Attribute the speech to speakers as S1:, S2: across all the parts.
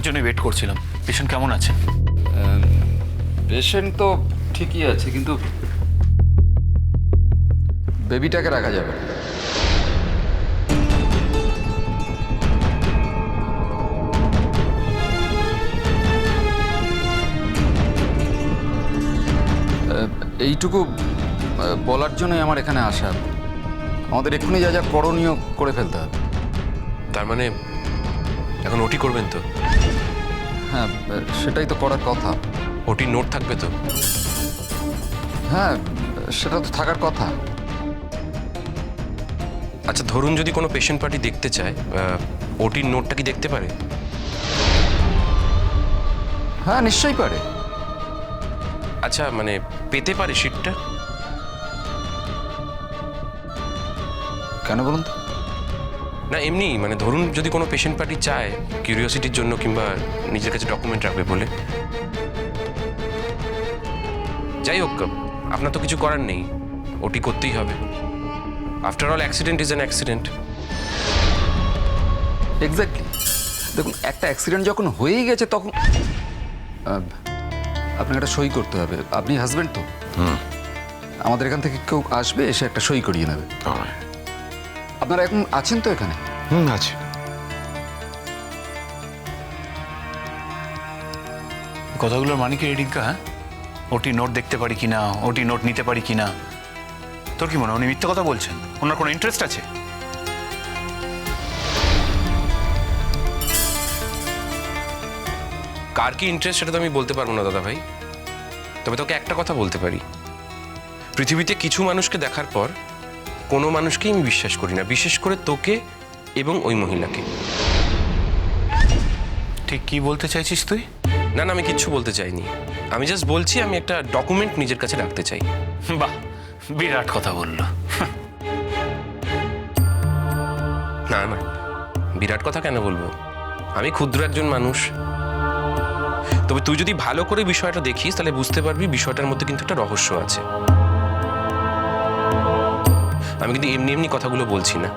S1: আপনার জন্য ওয়েট করছিলাম। পেশেন্ট কেমন আছে?
S2: পেশেন্ট তো ঠিকই আছে কিন্তু বেবিটাকে রাখা যাবে না। এইটুকু বলার জন্যই আমার এখানে আসা। আমাদের এক্ষুনি যা যা করণীয় করে ফেলতে হবে।
S3: তার মানে এখন ওটি করবেন তো?
S2: হ্যাঁ সেটাই তো করার কথা।
S3: ওটি নোট থাকবে তো?
S2: হ্যাঁ সেটা তো থাকার কথা।
S3: আচ্ছা ধরুন যদি কোনো পেশেন্ট পার্টি দেখতে চায় ওটির নোটটা কি দেখতে পারে?
S2: হ্যাঁ নিশ্চয়ই পারে।
S3: আচ্ছা মানে পেতে পারে সিটটা
S2: কেন বলুন তো?
S3: না এমনি মানে ধরুন যদি কোনো পেশেন্ট পার্টি চায় কিউরিওসিটির জন্য কিংবা নিজের কাছে ডকুমেন্ট রাখবে বলে। যাই হোক আপনার তো কিছু করার নেই ওটি করতেই হবে। After all accident is an accident
S2: exactly দেখুন একটা অ্যাক্সিডেন্ট যখন হয়েই গেছে তখন আপনাকে একটা সই করতে হবে। আপনি হাজবেন্ড তো। আমাদের এখান থেকে কেউ আসবে এসে একটা সই করিয়ে নেবে। আপনারা এখন আছেন তো এখানে?
S4: হুম আছে।
S1: কথাগুলোর মানে কি রেডিঙ্কা হ্যাঁ? ওটি নোট দেখতে পারি কিনা ওটি নোট নিতে পারি কিনা? তোর কি মনে হয় উনি মিথ্যে কথা বলছেন? ওনার কোনো ইন্টারেস্ট আছে?
S3: কার কি ইন্টারেস্ট সেটা তো আমি বলতে পারব না দাদা ভাই তবে তোকে একটা কথা বলতে পারি। পৃথিবীতে কিছু মানুষকে দেখার পর কোনো মানুষকেই আমি বিশ্বাস করি না। বিশেষ করে তোকে এবং ওই মহিলাকে।
S1: ঠিক কি বলতে চাইছিস তুই?
S3: না না আমি কিচ্ছু বলতে চাইনি। আমি জাস্ট বলছি আমি একটা ডকুমেন্ট নিজের কাছে রাখতে চাই।
S1: বাহ বিরাট কথা বলল।
S3: না না বিরাট কথা কেন বলব? আমি ক্ষুদ্র একজন মানুষ। তবে তুই যদি ভালো করে বিষয়টা দেখিস তাহলে বুঝতে পারবি বিষয়টার মধ্যে কিন্তু একটা রহস্য আছে। আমি কিন্তু এমনি এমনি কথাগুলো বলছি না।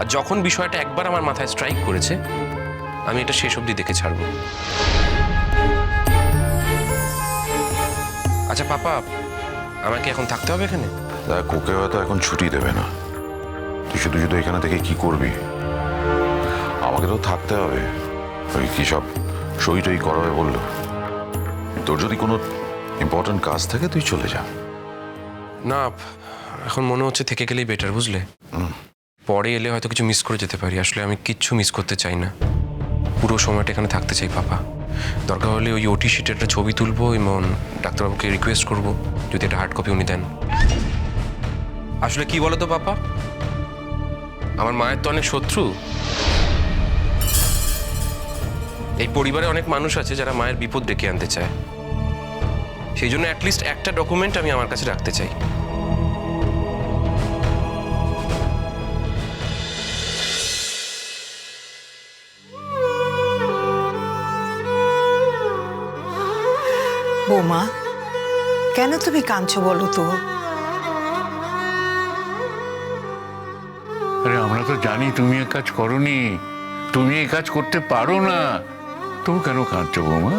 S3: আর যখন বিষয়টা একবার আমার মাথায় স্ট্রাইক করেছে আমি এটা শেষ অবধি দেখে ছাড়বো। আচ্ছা পাপা আমাকে এখন থাকতে হবে এখানে?
S4: দেখ ওকে হয়তো এখন ছুটি দেবে না। তুই শুধু শুধু এখানে থেকে কি করবি? আমাকে তো থাকতে হবে। ওই কি সব সই টই করাবে বলল। তোর যদি কোনো ইম্পর্টেন্ট কাজ থাকে তুই চলে যা।
S3: না এখন মনে হচ্ছে থেকে গেলেই বেটার বুঝলে? পরে এলে হয়তো কিছু মিস করে যেতে পারি আসলে আমি কিচ্ছু মিস করতে চাই না। পুরো সময়টা এখানে থাকতে চাই পাপা। দরকার হলে ওই ওটি শিটের একটা ছবি তুলবো এবং ডাক্তারবাবুকে রিকোয়েস্ট করব যদি একটা হার্ড কপি উনি দেন। আসলে কি বলো তো পাপা? আমার মায়ের তো অনেক শত্রু। এই পরিবারে অনেক মানুষ আছে যারা মায়ের বিপদ ডেকে আনতে চায়। সেই জন্য অ্যাটলিস্ট একটা ডকুমেন্ট আমি আমার কাছে রাখতে চাই।
S5: বৌমা কেন তুমি কাঁদছো বলো তো?
S6: আরে আমরা তো জানি তুমি এই কাজ করনি। তুমি এই কাজ করতে পারো না। তবু কেন কাঁদছো বৌমা?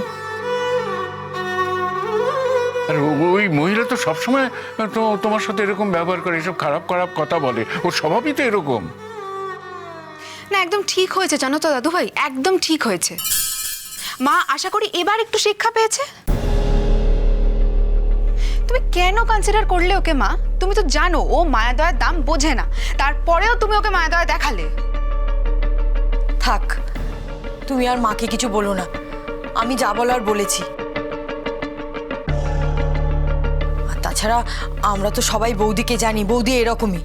S6: আর ও- ওই মহিলা তো সবসময় তো তোমার সাথে এরকম ব্যবহার করে এসব খারাপ খারাপ কথা বলে। ওর স্বভাবই তো এরকম।
S7: না একদম ঠিক হয়েছে জানো তো দাদু ভাই একদম ঠিক হয়েছে। মা আশা করি এবার একটু শিক্ষা পেয়েছে? তুমি কেন কনসিডার করলে ওকে মা? তুমি তো জানো, ও মায়াদয়ার দাম বোঝে না। তারপরেও তুমি ওকে মায়াদয়া দেখালে।
S8: থাক, তুমি আর মাকে কিছু বলো না। আমি যা বলার বলেছি। তাছাড়া আমরা তো সবাই বৌদিকে জানি, বৌদি এরকমই।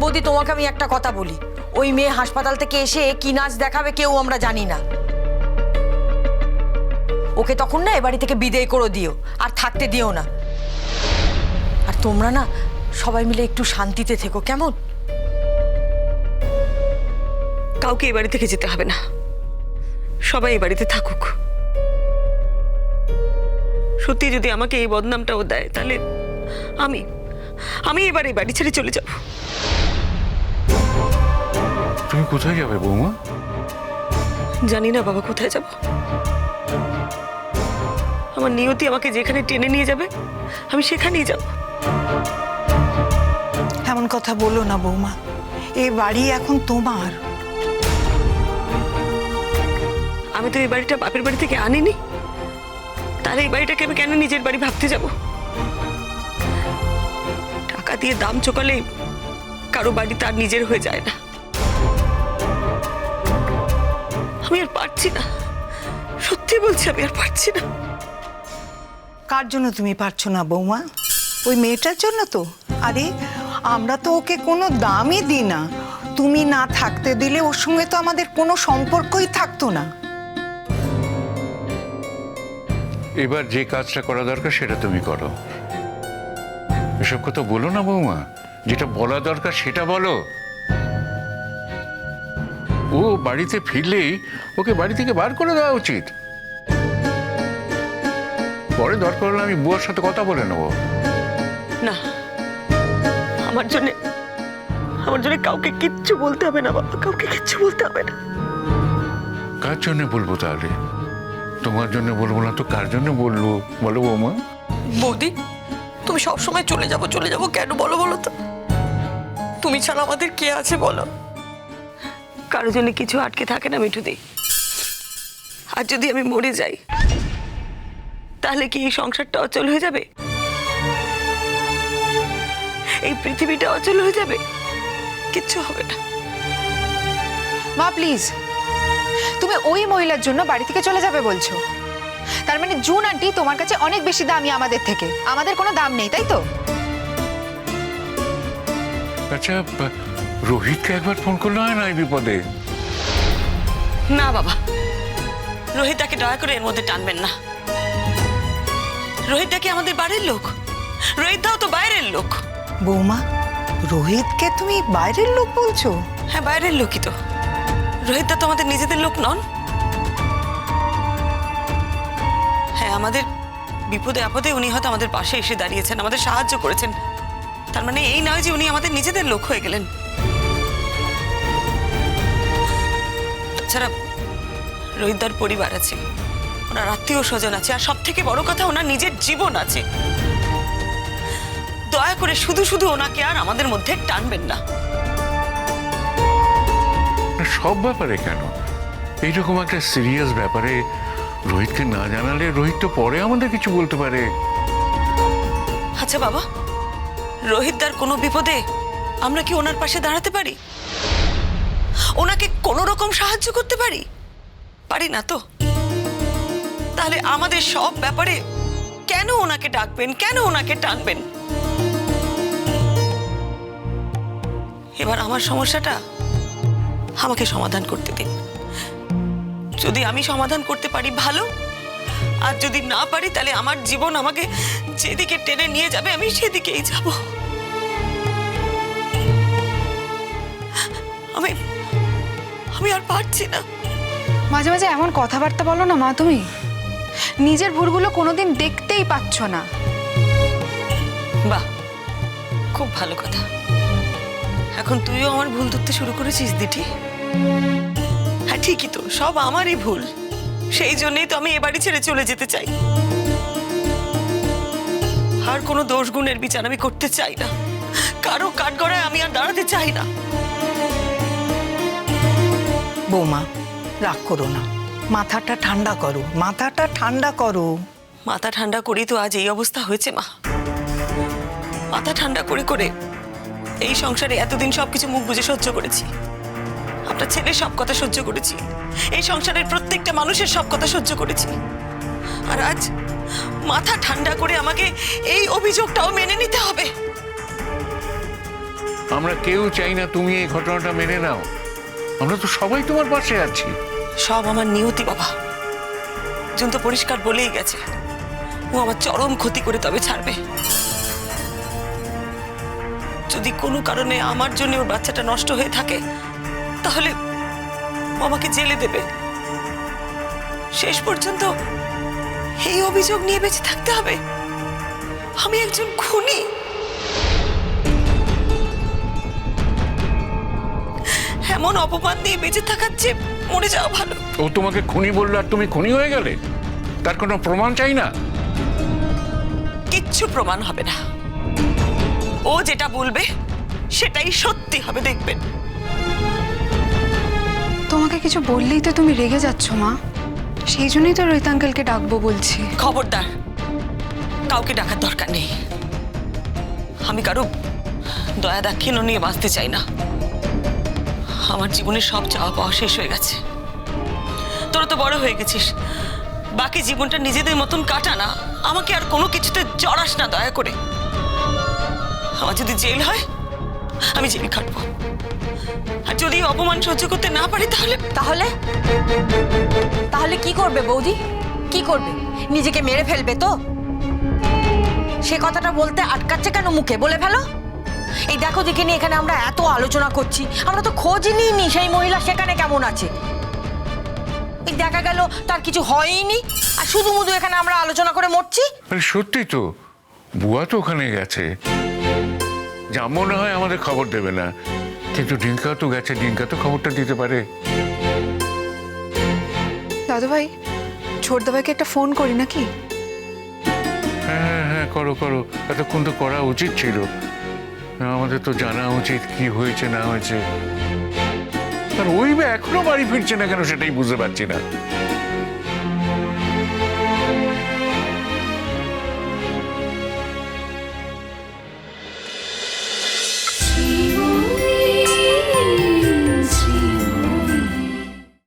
S8: বৌদি, তোমাকে আমি একটা কথা বলি। ওই মেয়ে হাসপাতাল থেকে এসে কি নাচ দেখাবে কেউ আমরা জানি না। ওকে তখন না এ বাড়ি থেকে বিদেয় করে দিও আর থাকতে দিও না। আর তোমরা না সবাই মিলে একটু শান্তিতে থেকো কেমন?
S9: কাউকে এই বাড়ি থেকে যেতে হবে না। সবাই এ বাড়িতে থাকুক। সত্যি যদি আমাকে এই বদনামটাও দেয় তাহলে আমি আমি এবার এই বাড়ি ছেড়ে চলে যাব।
S6: তুমি কোথায় যাবে বৌমা?
S9: জানি না বাবা কোথায় যাব। আমার নিয়তি আমাকে যেখানে টেনে নিয়ে যাবে আমি সেখানেই যাব।
S5: এমন কথা বলো না বৌমা এ বাড়ি এখন তোমার।
S9: আমি তো এই বাড়িটা বাপের বাড়ি থেকে আনিনি। তাহলে এই বাড়িটাকে আমি কেন নিজের বাড়ি ভাবতে যাব? টাকা দিয়ে দাম চোকালে কারও বাড়ি তার নিজের হয়ে যায় না। আমি আর পারছি না। সত্যি বলছি আমি আর পারছি না।
S5: কার জন্য তুমি পারছ না বৌমা? ওই মেয়েটার জন্য তো। আরে, আমরা তো ওকে কোনো দামই দিই না। তুমি না থাকতে দিলে ওর সঙ্গে তো আমাদের কোনো সম্পর্কই থাকতো না।
S6: এবার যে কাজটা করা দরকার সেটা তুমি করো। এসব কথা বলো না বৌমা। যেটা বলা দরকার সেটা বলো। ও বাড়িতে ফিরলেই ওকে বাড়ি থেকে বার করে দেওয়া উচিত। পরে দরকার হলে আমি বুয়ার সাথে কথা বলে নেব।
S9: না আমার জন্য আমার জন্য কাউকে কিচ্ছু বলতে হবে না বাবা। কাউকে কিচ্ছু বলতে হবে না।
S6: কার জন্য বলব তাহলে? তোমার জন্য বলব না তো কার জন্য বলব? বলো বৌমা।
S8: বৌদি তুমি সব সময় চলে যাব চলে যাব কেন? বলো বলো তো। তুমি ছাড়া আমাদের কে আছে বলো।
S9: কারোর জন্য কিছু আটকে থাকে না মিঠুদি। আর যদি আমি মরে যাই তাহলে কি এই সংসারটা অচল হয়ে যাবে? এই পৃথিবীটা অচল হয়ে যাবে? কিচ্ছু হবে না।
S7: মা প্লিজ তুমি ওই মহিলার জন্য বাড়ি থেকে চলে যাবে বলছো। তার মানে জুন আন্টি তোমার কাছে অনেক বেশি দামি আমাদের থেকে। আমাদের কোনো দাম নেই তাই তো?
S6: আচ্ছা রোহিতকে একবার ফোন করলে হয় না এই বিপদে?
S9: না বাবা রোহিতাকে দয়া করে এর মধ্যে টানবেন না। রোহিতটা কি আমাদের বাড়ির লোক? রোহিতদাও তো বাইরের লোক।
S5: বৌমা রোহিতকে তুমি বাইরের লোক বলছো?
S9: হ্যাঁ বাইরের লোকই তো। রোহিতদা তো আমাদের নিজেদের লোক নন। হ্যাঁ আমাদের বিপদে আপদে উনি হয়তো আমাদের পাশে এসে দাঁড়িয়েছেন আমাদের সাহায্য করেছেন। তার মানে এই নয় যে উনি আমাদের নিজেদের লোক হয়ে গেলেন। তাছাড়া রোহিতদার পরিবার আছে। ওনার আত্মীয় স্বজন আছে আর সব থেকে বড় কথা ওনার নিজের জীবন আছে। দয়া করে শুধু শুধু ওনাকে আর আমাদের মধ্যে টানবেন না।
S6: সব ব্যাপারে কেন? এইরকম একটা সিরিয়াস ব্যাপারে রোহিতকে না জানালে রোহিত তো পরে আমাদের কিছু বলতে পারে।
S9: আচ্ছা বাবা রোহিতদার কোনো বিপদে আমরা কি ওনার পাশে দাঁড়াতে পারি? ওনাকে কোনো রকম সাহায্য করতে পারি? পারি না তো। তাহলে আমাদের সব ব্যাপারে কেন ওনাকে ডাকবেন? কেন ওনাকে টানবেন? এবার আমার সমস্যাটা আমাকে সমাধান করতে দিন। যদি আমি সমাধান করতে পারি ভালো, আর যদি না পারি তাহলে আমার জীবন আমাকে যেদিকে টেনে নিয়ে যাবে আমি সেদিকেই যাব। আমি আমি আর পারছি না।
S7: মাঝে মাঝে এমন কথাবার্তা বলো না মা তুমি। নিজের ভুলগুলো কোনোদিন দেখতেই পাচ্ছ না।
S9: বাহ খুব ভালো কথা। এখন তুইও আমার ভুল ধরতে শুরু করেছিস দিটি। হ্যাঁ ঠিকই তো সব আমারই ভুল। সেই জন্যই তো আমি এ বাড়ি ছেড়ে চলে যেতে চাই। আর কোনো দোষ গুণের বিচার আমি করতে চাই না। কারও কাঠগড়ায় আমি আর দাঁড়াতে চাই না।
S5: বৌমা রাগ করো না। মাথাটা ঠান্ডা করো মাথাটা ঠান্ডা করো।
S9: মাথা ঠান্ডা করেই তো আজ এই অবস্থা হয়েছে মা। মাথা ঠান্ডা করে করে এই সংসারে এতদিন সবকিছু মুখ বুঝে সহ্য করেছি। আপনার ছেলের সব কথা সহ্য করেছি। এই সংসারের প্রত্যেকটা মানুষের সব কথা সহ্য করেছি। আর আজ মাথা ঠান্ডা করে আমাকে এই অভিযোগটাও মেনে নিতে হবে।
S6: আমরা কেউ চাই না তুমি এই ঘটনাটা মেনে নাও। আমরা তো সবাই তোমার পাশে আছি।
S9: সব আমার নিয়তি বাবা। জন তো পরিষ্কার বলেই গেছে। ও আমার চরম ক্ষতি করে তবে ছাড়বে। যদি কোনো কারণে আমার জন্য ওর বাচ্চাটা নষ্ট হয়ে থাকে, তাহলে আমাকে জেলে দেবে। শেষ পর্যন্ত এই অভিযোগ নিয়ে বেঁচে থাকতে হবে। আমি একজন খুনি। এমন অপমান নিয়ে বেঁচে থাকার চেয়ে মরে যাওয়া ভালো।
S6: ও তোমাকে খুনি বলল আর তুমি খুনি হয়ে গেলে? তার কোনো প্রমাণ চাই না?
S9: কিচ্ছু প্রমাণ হবে না। ও যেটা বলবে সেটাই সত্যি হবে দেখবেন।
S7: তোমাকে কিছু বললেই তো তুমি রেগে যাচ্ছ মা। সেই জন্যই তো রোহিত আঙ্কেলকে ডাকবো বলছি।
S9: খবরদার কাউকে ডাকার দরকার নেই। আমি কারও দয়া দাক্ষিণ্য নিয়ে বাঁচতে চাই না। আমার জীবনের সব চাওয়া পাওয়া শেষ হয়ে গেছে। তোরা তো বড় হয়ে গেছিস। বাকি জীবনটা নিজেদের মতন কাটা না। আমাকে আর কোনো কিছুতে জড়াস না দয়া করে। আমার যদি জেল হয়, আমি জেল খাটবো। আর যদি অপমান সহ্য করতে না পারি, তাহলে
S8: তাহলে? তাহলে কি করবে বৌদি? কি করবে? নিজেকে মেরে ফেলবে তো? সে কথাটা বলতে আটকাচ্ছে কেন মুখে? বলে ফেলো। এই দেখো দেখে নিয়ে এখানে আমরা এত আলোচনা করছি। আমরা তো খোঁজই নিইনি সেই মহিলা সেখানে কেমন আছে। এই দেখা গেল তার কিছু হয়ইনি। আর শুধু মুধু এখানে আমরা আলোচনা করে মরছি।
S6: সত্যি তো বুয়া তো ওখানে গেছে। যা মনে হয় আমাদের খবর দেবে না। কিন্তু ডিঙ্কা তো গেছে ডিঙ্কা তো খবরটা দিতে পারে।
S7: দাদু ভাই ছোট দাদাকে একটা ফোন করি নাকি?
S6: হ্যাঁ হ্যাঁ হ্যাঁ করো করো। এতক্ষণ তো করা উচিত ছিল। আমাদের তো জানা উচিত কি হয়েছে, না হয়েছে। আর ওই বা এখনও বাড়ি ফিরছে না কেন সেটাই বুঝতে পারছি না।